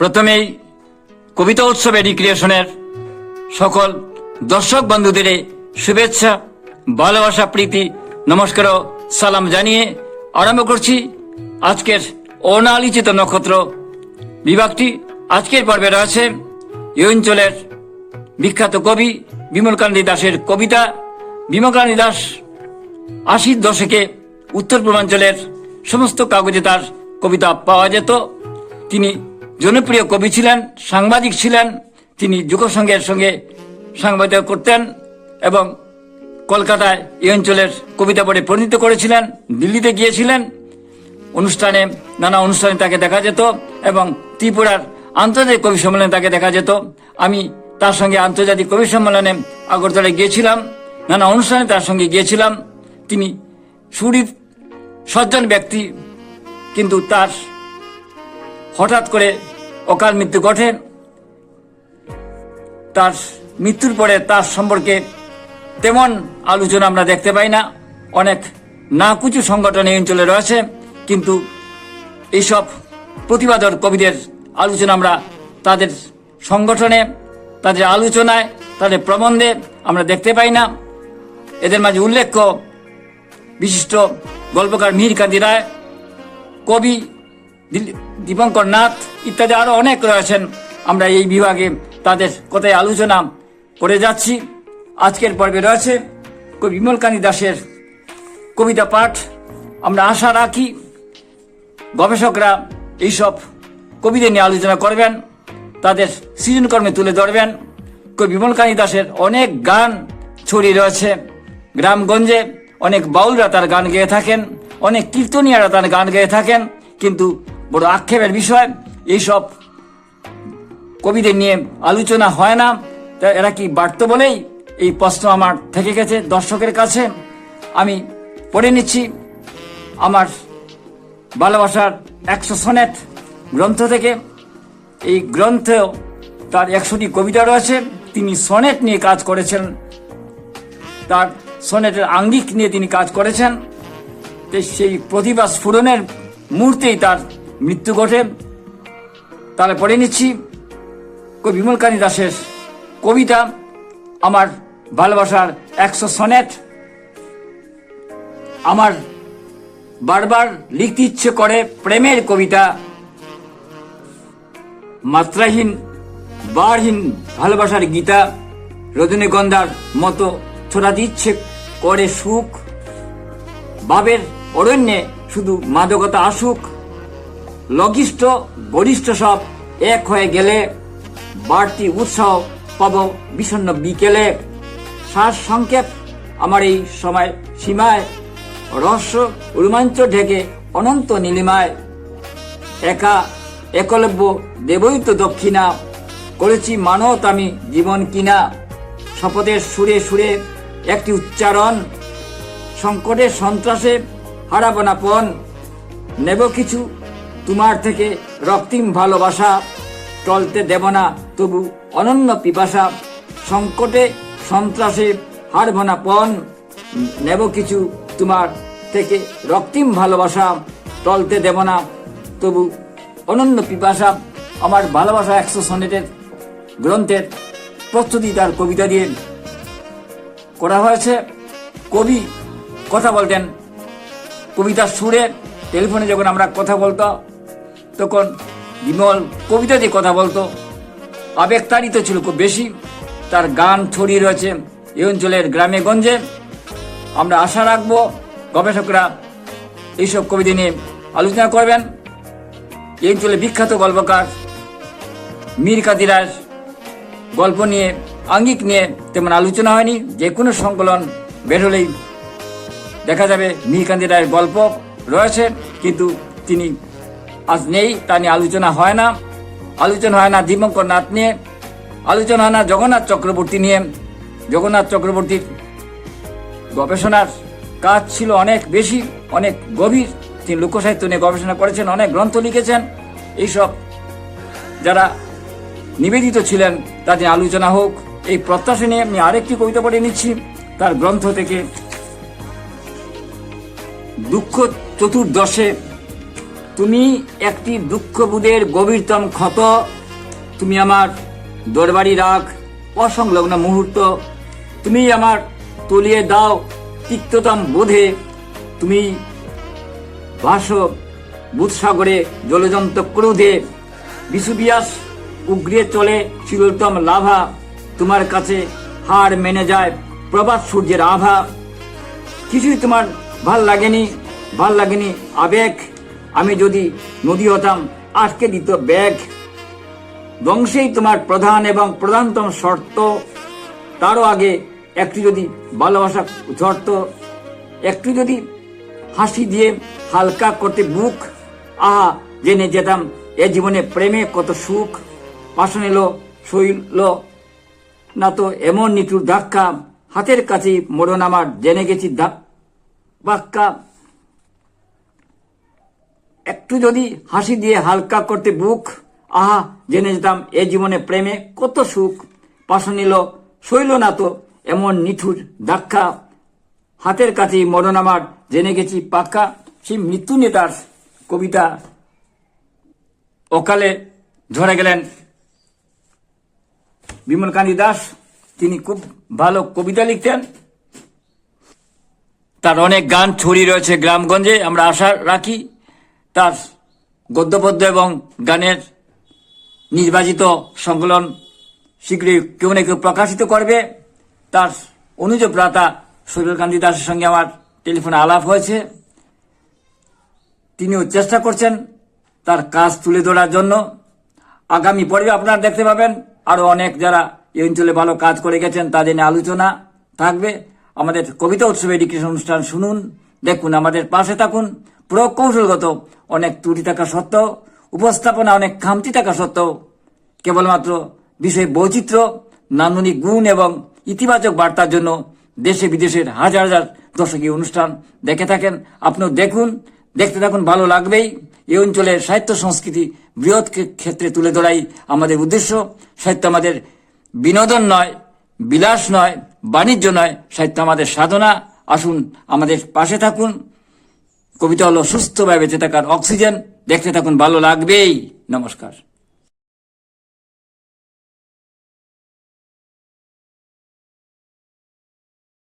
প্রথমেই কবিতা উৎসবে রিক্রিয়েশনের সকল দর্শক বন্ধুদের শুভেচ্ছা, ভালোবাসা, প্রীতি, নমস্কার ও সালাম জানিয়ে আরম্ভ করছি আজকের অনালোচিত নক্ষত্র বিভাগটি। আজকের পর্বে রয়েছে এই অঞ্চলের বিখ্যাত কবি বিমলকান্তি দাসের কবিতা। বিমলকান্তি দাস আশির দশকে উত্তর পূর্বাঞ্চলের সমস্ত কাগজে তার কবিতা পাওয়া যেত। তিনি জনপ্রিয় কবি ছিলেন, সাংবাদিক ছিলেন, তিনি যুগসংঘের সঙ্গে সাংবাদিক করতেন এবং কলকাতায় এই অঞ্চলের কবিতা পড়ে পরিণত করেছিলেন, দিল্লিতে গিয়েছিলেন। অনুষ্ঠানে, নানা অনুষ্ঠানে তাকে দেখা যেত এবং ত্রিপুরার আন্তর্জাতিক কবি সম্মেলনে তাকে দেখা যেত। আমি তার সঙ্গে আন্তর্জাতিক কবি সম্মেলনে আগরতলায় গিয়েছিলাম, নানা অনুষ্ঠানে তার সঙ্গে গিয়েছিলাম। তিনি সুরীত, সজ্জন ব্যক্তি, কিন্তু তার হঠাৎ করে অকাল মৃত্যু ঘটে, তার মৃত্যুর পরে তার সম্পর্কে তেমন আলোচনা আমরা দেখতে পাই না। অনেক না নাকুচু সংগঠন এই অঞ্চলে রয়েছে, কিন্তু এইসব প্রতিবাদর কবিদের আলোচনা আমরা তাদের সংগঠনে, তাদের আলোচনায়, তাদের প্রবন্ধে আমরা দেখতে পাই না। এদের মাঝে উল্লেখ্য বিশিষ্ট গল্পকার মীর কান্তি রায়, কবি দীপঙ্কর নাথ ইত্যাদি আরও অনেক রয়েছেন। আমরা এই বিভাগে তাদের কথায় আলোচনা করে যাচ্ছি। আজকের পর্বে রয়েছে কবি বিমলকান্তি দাসের কবিতা পাঠ। আমরা আশা রাখি গবেষকরা এইসব কবিদের নিয়ে আলোচনা করবেন, তাদের সৃজনকর্মে তুলে ধরবেন। কবি বিমলকান্তি দাসের অনেক গান ছড়িয়ে রয়েছে। গ্রামগঞ্জে অনেক বাউলরা তার গান গেয়ে থাকেন, অনেক কীর্তনিয়ারা তার গান গেয়ে থাকেন, কিন্তু বড় আক্ষেপের বিষয়, এইসব কবিদের নিয়ে আলোচনা হয় না। তা এরা কি বাড়তো বলেই এই প্রশ্ন আমার থেকে গেছে দর্শকের কাছে। আমি পড়ে নিচ্ছি আমার ভালোবাসার একশো সনেট গ্রন্থ থেকে। এই গ্রন্থে তার একশোটি কবিতা রয়েছে। তিনি সনেট নিয়ে কাজ করেছেন। তার সনেটের আঙ্গিক নিয়ে তিনি কাজ করেছেন। সেই প্রতিভা স্ফুরণের মুহূর্তেই তার মৃত্যু ঘটে, তাহলে পড়ে নিচ্ছি। কবি বিমলকানী দাসের কবিতা, আমার ভালোবাসার একশো সনেট। আমার বারবার লিখতে ইচ্ছে করে প্রেমের কবিতা। মাত্রাহীন, বারহীন ভালোবাসার গীতা, রজনীগন্ধার মতো ছড়াতে ইচ্ছে করে সুখ। ভাবের অরণ্যে শুধু মাদকতা আসুক। লঘিষ্ঠ গরিষ্ঠ সব এক হয়ে গেলে বাড়তি উৎসাহ পাব বিষণ্ণ বিকেলে। শ্বাস সংক্ষেপ আমার এই সময় সীমায়। রহস্য, রোমাঞ্চ ঢেকে অনন্ত নীলিমায়। একা, একলব্য দেবই তো দক্ষিণা। করেছি মানত আমি জীবন কিনা। শপথের সুরে সুরে একটি উচ্চারণ। সংকটের সন্ত্রাসে হারাবো না নেব কিছু তোমার থেকে রক্তিম ভালোবাসা টলতে দেব না, তবু অনন্য পিপাসা। সংকটে সন্ত্রাসে হারব না পণ। নেব কিছু তোমার থেকে রক্তিম ভালোবাসা, টলতে দেব না, তবু অনন্য পিপাসা। আমার ভালোবাসা একশো সনেটের গ্রন্থের প্রস্তুতি তার কবিতা দিয়ে করা হয়েছে। কবি কথা বলতেন। কবিতার সুরে টেলিফোনে যখন আমরা কথা বলতো তখন বিমল কবিতা দিয়ে কথা বলতো। আবেগ তাড়িত ছিল খুব বেশি। তার গান ছড়িয়ে রয়েছে এই অঞ্চলের গ্রামে গঞ্জে। আমরা আশা রাখব গবেষকরা এইসব কবিতা নিয়ে আলোচনা করবেন। এই অঞ্চলে বিখ্যাত গল্পকার মীর কাদিরার গল্প নিয়ে, আঙ্গিক নিয়ে তেমন আলোচনা হয়নি। যে কোনো সংকলন বের হলেই দেখা যাবে নীলকান্তি রায়ের গল্প রয়েছে, কিন্তু তিনি আজ নেই, তা নিয়ে আলোচনা হয় না। আলোচনা হয় না দীপঙ্কর নাথ নিয়ে আলোচনা হয় না জগন্নাথ চক্রবর্তী নিয়ে। জগন্নাথ চক্রবর্তীর গবেষণার কাজ ছিল অনেক বেশি, অনেক গভীর। তিনি লোকসাহিত্য নিয়ে গবেষণা করেছেন, অনেক গ্রন্থ লিখেছেন। এইসব যারা নিবেদিত ছিলেন তাদের আলোচনা হোক। এই প্রত্যাশা নিয়ে আমি আরেকটি কবিতা পড়ে নিচ্ছি। তার গ্রন্থ থেকে দুঃখ চতুর্দশে তুমি একটি দুঃখবোধের গভীরতম ক্ষত। তুমি আমার দরবারি রাগ, অসংলগ্ন মুহূর্ত। তুমি আমার তলিয়ে দাও তিক্ততম বোধে। তুমি ভাস বুধসাগরে জলজন্ত ক্রোধে। বিষুবিয়াস উগ্রে চলে চিরতম লাভা। তোমার কাছে হার মেনে যায় প্রভাত সূর্যের আভা। কিছুই তোমার ভালো লাগেনি ভালো লাগেনি আবেগ। আমি যদি নদী হতাম আটকে দিত ব্যাগ। ধ্বংসেই তোমার প্রধান এবং প্রধানতম শর্ত। তারও আগে একটু যদি ভালোবাসা ঝরত একটু যদি হাসি দিয়ে হালকা করতে বুক। আহা, জেনে যেতাম এ জীবনে প্রেমে কত সুখ। পাশন এলো, শৈল, না তো এমন নিটুর ধাক্কা। হাতের কাছে মরণ আমার, জেনে গেছি বাক্কা একটু যদি হাসি দিয়ে হালকা করতে বুক, আহা, জেনে যেতাম এ জীবনে প্রেমে কত সুখ। পাশন নিল শৈল না তো এমন নিঠুর ধাক্কা। হাতের কাছে মরণ আমার, জেনে গেছি পাক্কা সেই মৃত্যু নেতার কবিতা অকালে ঝরে গেলেন বিমলকান্তি দাস। তিনি খুব ভালো কবিতা লিখতেন। তার অনেক গান ছড়িয়ে রয়েছে গ্রামগঞ্জে, আমরা আশা রাখি। তার গদ্যপদ্য এবং গানের নির্বাচিত সংকলন শীঘ্রই কেউ না কেউ প্রকাশিত করবে। তার অনুজ প্রাতা সুরেলকান্তি দাসের সঙ্গে আমার টেলিফোনে আলাপ হয়েছে। তিনিও চেষ্টা করছেন তার কাজ তুলে ধরার জন্য। আগামী পর্বে আপনারা দেখতে পাবেন আরও অনেক যারা এই অঞ্চলে ভালো কাজ করে গেছেন তাদের নিয়ে আলোচনা থাকবে। আমাদের কবিতা উৎসব এডুকেশন অনুষ্ঠান শুনুন, দেখুন, আমাদের পাশে থাকুন। প্রকৌশলগত অনেক ত্রুটি থাকা সত্ত্বেও, উপস্থাপনা অনেক খামতি থাকা সত্ত্বেও, কেবলমাত্র বিষয় বৈচিত্র্য, নান্দনিক গুণ এবং ইতিবাচক বার্তার জন্য দেশে বিদেশের হাজার হাজার দর্শকীয় অনুষ্ঠান দেখে থাকেন। আপনিও দেখুন, দেখতে থাকুন, ভালো লাগবেই। এই অঞ্চলের সাহিত্য সংস্কৃতি বৃহৎ ক্ষেত্রে তুলে ধরাই আমাদের উদ্দেশ্য। সাহিত্য আমাদের বিনোদন নয়, বিলাস নয়, বাণিজ্য নয়, সাহিত্য আমাদের সাধনা। আসুন আমাদের পাশে থাকুন। কবিতা হলো সুস্থভাবে বেঁচে থাকার অক্সিজেন দেখতে থাকুন ভালো লাগবেই। নমস্কার।